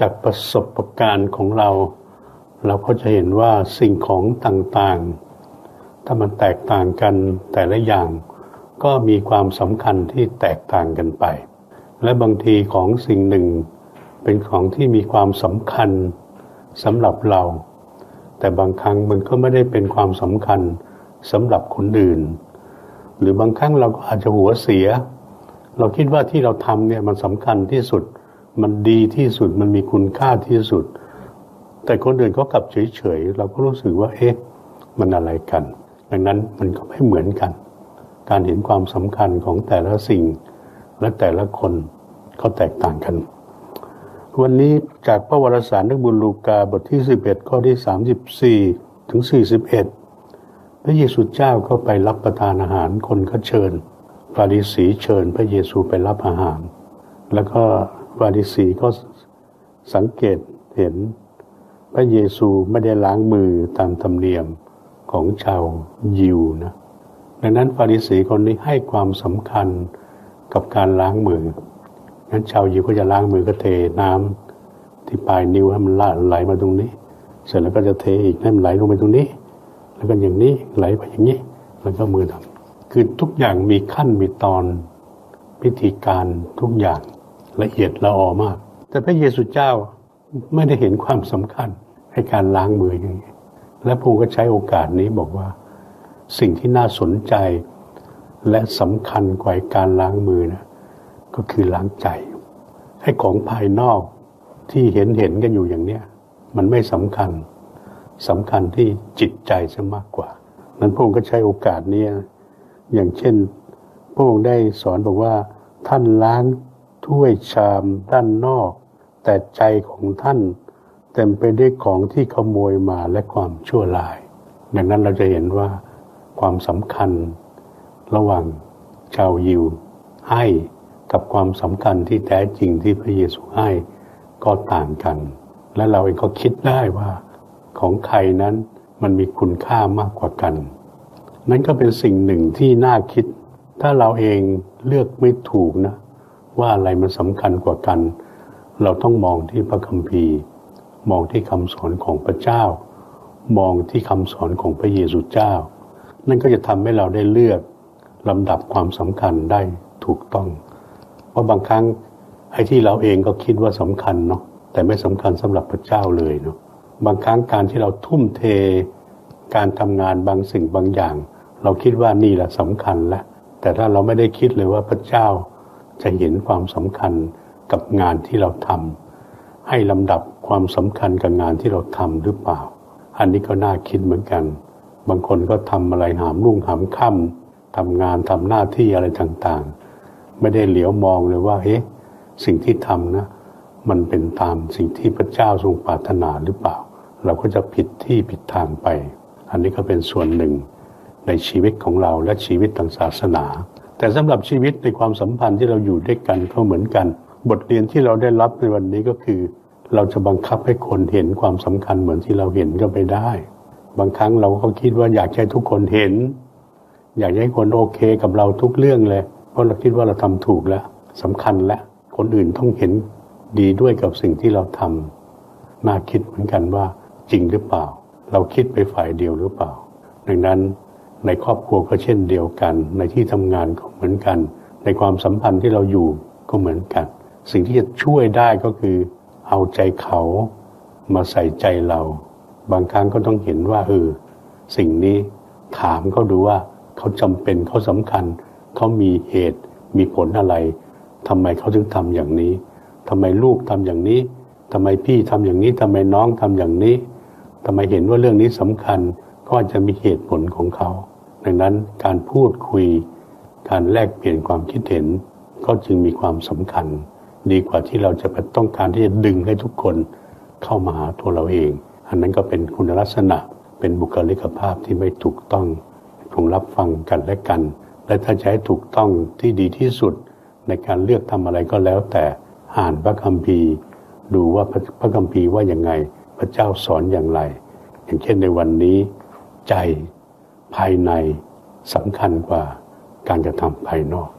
จากประสบการณ์ของเรา เราก็จะเห็นว่าสิ่งของต่างๆ ถ้ามันแตกต่างกันแต่ละอย่าง ก็มีความสำคัญที่แตกต่างกันไป และบางทีของสิ่งหนึ่ง เป็นของที่มีความสำคัญสำหรับเรา แต่บางครั้งมันก็ไม่ได้เป็นความสำคัญสำหรับคนอื่น หรือบางครั้งเราก็อาจจะหัวเสีย เราคิดว่าที่เราทำเนี่ยมันสำคัญที่สุด มันดีที่สุดมันมีคุณค่าที่สุด แต่คนอื่นก็กลับเฉยๆ เราก็รู้สึกว่า เอ๊ะ มันอะไรกัน ดังนั้นมันก็ไม่เหมือนกัน การเห็นความสำคัญของแต่ละสิ่ง และแต่ละคนเขาแตกต่างกัน วันนี้จากพระวรสารนักบุญลูกาบทที่ 11 ข้อที่ 34 ถึง 41 พระเยซูเจ้าก็ไปรับประทานอาหารคนก็เชิญฟาริสีเชิญ พระเยซูไปรับอาหาร แล้วก็ ฟาริสีก็สังเกตเห็น พระเยซูไม่ได้ล้างมือตามธรรมเนียมของชาวยิวนะดังนั้นฟาริสีคนนี้ให้ความสำคัญกับการล้างมืองั้นชาวยิวก็จะล้างมือก็เทน้ำที่ปลายนิ้วให้มันลาไหลมาตรงนี้ เสร็จแล้วก็จะเทอีกให้มันไหลลงไปตรงนี้ แล้วก็อย่างนี้ไหลไปอย่างนี้ แล้วก็มือทำคือทุกอย่างมีขั้นมีตอนพิธีการทุกอย่าง ละเอียดละออมาก แต่พระเยซูเจ้าไม่ได้เห็นความสำคัญให้การล้างมืออย่างนี้ และพระองค์ก็ใช้โอกาสนี้บอกว่า สิ่งที่น่าสนใจ และสำคัญกว่าการล้างมือนะก็คือล้างใจให้ของภายนอกที่เห็นเห็นกันอยู่อย่างเนี้ยมันไม่สำคัญสำคัญที่จิตใจซะมากกว่า นั้นพระองค์ก็ใช้โอกาสนี้อย่างเช่นพระองค์ได้สอนบอกว่าท่านล้าง ถ้วยชามด้านนอก แต่ใจของท่านเต็มไปด้วยของที่ขโมยมาและความชั่วลาย ดังนั้นเราจะเห็นว่าความสำคัญ ระหว่างชาวยิวให้กับความสำคัญที่แท้จริงที่พระเยซูให้ก็ต่างกัน และเราเองก็คิดได้ว่าของใครนั้นมันมีคุณค่ามากกว่ากัน นั่นก็เป็นสิ่งหนึ่งที่น่าคิด ถ้าเราเองเลือกไม่ถูกนะ ว่าอะไรมันสำคัญกว่ากัน เราต้องมองที่พระคัมภีร์ มองที่คำสอนของพระเจ้า มองที่คำสอนของพระเยซูเจ้า นั่นก็จะทำให้เราได้เลือกลำดับความสำคัญได้ถูกต้อง เพราะบางครั้งไอ้ที่เราเองก็คิดว่าสำคัญเนาะแต่ไม่สำคัญสำหรับพระเจ้าเลยเนาะบางครั้งการที่เราทุ่มเท การทำงานบางสิ่งบางอย่าง เราคิดว่านี่แหละสำคัญล้วแต่ถ้าเราไม่ได้คิดเลยว่าพระเจ้า จะเห็นความสำคัญกับงานที่เราทำให้ลำดับความสำคัญกับงานที่เราทำหรือเปล่า อันนี้ก็น่าคิดเหมือนกัน บางคนก็ทำอะไรหามรุ่งหามค่ำทำงานทำหน้าที่อะไรต่างๆ ไม่ได้เหลียวมองเลยว่าเฮ้สิ่งที่ทำนะมันเป็นตามสิ่งที่พระเจ้าทรงปรารถนาหรือเปล่า เราก็จะผิดที่ผิดทางไป อันนี้ก็เป็นส่วนหนึ่งในชีวิตของเราและชีวิตทางศาสนา แต่สำหรับชีวิตในความสัมพันธ์ที่เราอยู่ด้วยกันก็เหมือนกัน บทเรียนที่เราได้รับในวันนี้ก็คือ เราจะบังคับให้คนเห็นความสำคัญเหมือนที่เราเห็นก็ไม่ได้ บางครั้งเราก็คิดว่าอยากให้ทุกคนเห็น อยากให้คนโอเคกับเราทุกเรื่องเลย เพราะเราคิดว่าเราทำถูกแล้วสำคัญแล้วคนอื่นต้องเห็นดีด้วยกับสิ่งที่เราทำน่าคิดเหมือนกันว่าจริงหรือเปล่า เราคิดไปฝ่ายเดียวหรือเปล่า ดังนั้น ในครอบครัวก็เช่นเดียวกัน ในที่ทำงานก็เหมือนกัน ในความสัมพันธ์ที่เราอยู่ก็เหมือนกัน สิ่งที่จะช่วยได้ก็คือ เอาใจเขามาใส่ใจเรา บางครั้งก็ต้องเห็นว่าเออสิ่งนี้ถามเขาดูว่าเขาจำเป็นเขาสำคัญ เขามีเหตุมีผลอะไรทำไมเขาถึงทำอย่างนี้ทำไมลูกทำอย่างนี้ทำไมพี่ทำอย่างนี้ทำไมน้องทำอย่างนี้ทำไมเห็นว่าเรื่องนี้สำคัญก็จะมีเหตุผลของเขา ดังนั้นการพูดคุย การแลกเปลี่ยนความคิดเห็น ก็จึงมีความสำคัญ ดีกว่าที่เราจะต้องการที่จะดึงให้ทุกคนเข้ามาหาตัวเราเอง อันนั้นก็เป็นคุณลักษณะเป็นบุคลิกภาพที่ไม่ถูกต้องคงรับฟังกันและกัน และถ้าจะให้ถูกต้องที่ดีที่สุด ในการเลือกทำอะไรก็แล้วแต่อ่านพระคัมภีร์ ดูว่าพระคัมภีร์ว่าอย่างไง พระเจ้าสอนอย่างไร อย่างเช่นในวันนี้ ใจ ภายในสำคัญกว่าการกระทำภายนอก